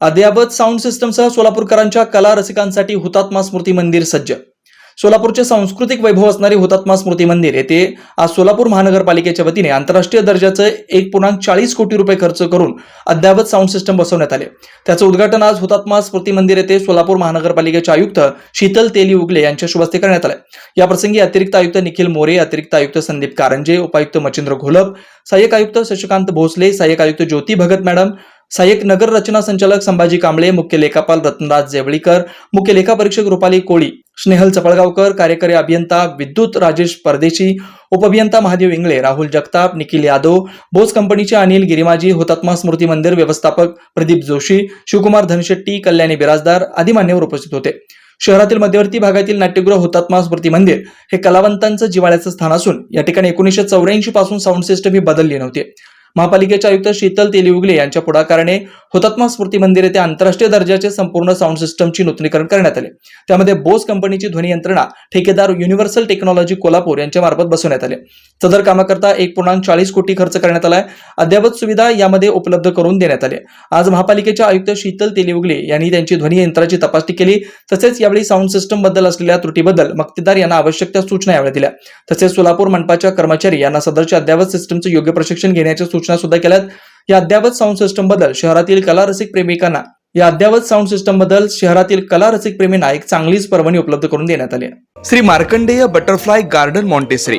अद्यावत साऊंड सिस्टमसह सोलापूरकरांच्या कला रसिकांसाठी हुतात्मा स्मृती मंदिर सज्ज. सोलापूरचे सांस्कृतिक वैभव असणारे हुतात्मा स्मृती मंदिर येथे आज सोलापूर महानगरपालिकेच्या वतीने आंतरराष्ट्रीय दर्जाचं एक पूर्णांक चाळीस कोटी रुपये खर्च करून अद्यावत साऊंड सिस्टम बसवण्यात आले. त्याचं उद्घाटन आज हुतात्मा स्मृती मंदिर येथे सोलापूर महानगरपालिकेचे आयुक्त शीतल तेली उगले यांच्या शुभ हस्ते करण्यात आले. याप्रसंगी अतिरिक्त आयुक्त निखिल मोरे अतिरिक्त आयुक्त संदीप कारंजे उपायुक्त मच्छिंद्र घोलप सहाय्यक आयुक्त शशिकांत भोसले सहाय्यक आयुक्त ज्योती भगत मॅडम सहाय्यक नगर रचना संचालक संभाजी कांबळे मुख्य लेखापाल रत्नराज जेवळीकर मुख्य लेखापरीक्षक रुपाली कोळी स्नेहल चपळगावकर कार्यकारी अभियंता विद्युत राजेश परदेशी उपअभियंता महादेव इंगळे राहुल जगताप निखिल यादव बोस कंपनीचे अनिल गिरिमाजी हुतात्मा स्मृती मंदिर व्यवस्थापक प्रदीप जोशी शिवकुमार धनशेट्टी कल्याणी बिराजदार आदी मान्यवर उपस्थित होते. शहरातील मध्यवर्ती भागातील नाट्यगृह हुतात्मा स्मृती मंदिर हे कलावंतांचं जिवाळ्याचं स्थान असून या ठिकाणी एकोणीसशे चौऱ्याऐंशी पासून साऊंड सिस्टम ही बदलली नव्हती. महापालिकेचे आयुक्त शीतल तेलिउगले यांच्या पुढाकाराने हुतात्मा स्मृती मंदिर येथे आंतरराष्ट्रीय दर्जाचे संपूर्ण साऊंड सिस्टमची नूतनीकरण करण्यात आले. त्यामध्ये बोस कंपनीची ध्वनी यंत्रणा ठेकेदार युनिव्हर्सल टेक्नॉलॉजी कोल्हापूर यांच्या मार्फत बसवण्यात आले. सदर कामाकरता एक पूर्णांक चाळीस कोटी खर्च करण्यात आलाय. अद्ययावत सुविधा यामध्ये उपलब्ध करून देण्यात आली आज महापालिकेच्या आयुक्त शीतल तेलिवगले यांनी त्यांची ध्वनी यंत्राची तपासणी केली. तसेच यावेळी साऊंड सिस्टमबद्दल असलेल्या त्रुटीबद्दल मक्तेदार यांना आवश्यक त्या सूचना यावेळी दिल्या. तसेच सोलापूर मनपाच्या कर्मचारी यांना सदरच्या अद्ययावत सिस्टमचं योग्य प्रशिक्षण घेण्याच्या सूचना सुद्धा केल्यात. या अद्ययावत साऊंड सिस्टमबद्दल शहरातील कला रसिक प्रेमिकांना या अद्ययावत साऊंड सिस्टमबद्दल शहरातील कला रसिक प्रेमींना एक चांगलीच पर्वणी उपलब्ध करून देण्यात आली Shri Markandey butterfly garden Montessori.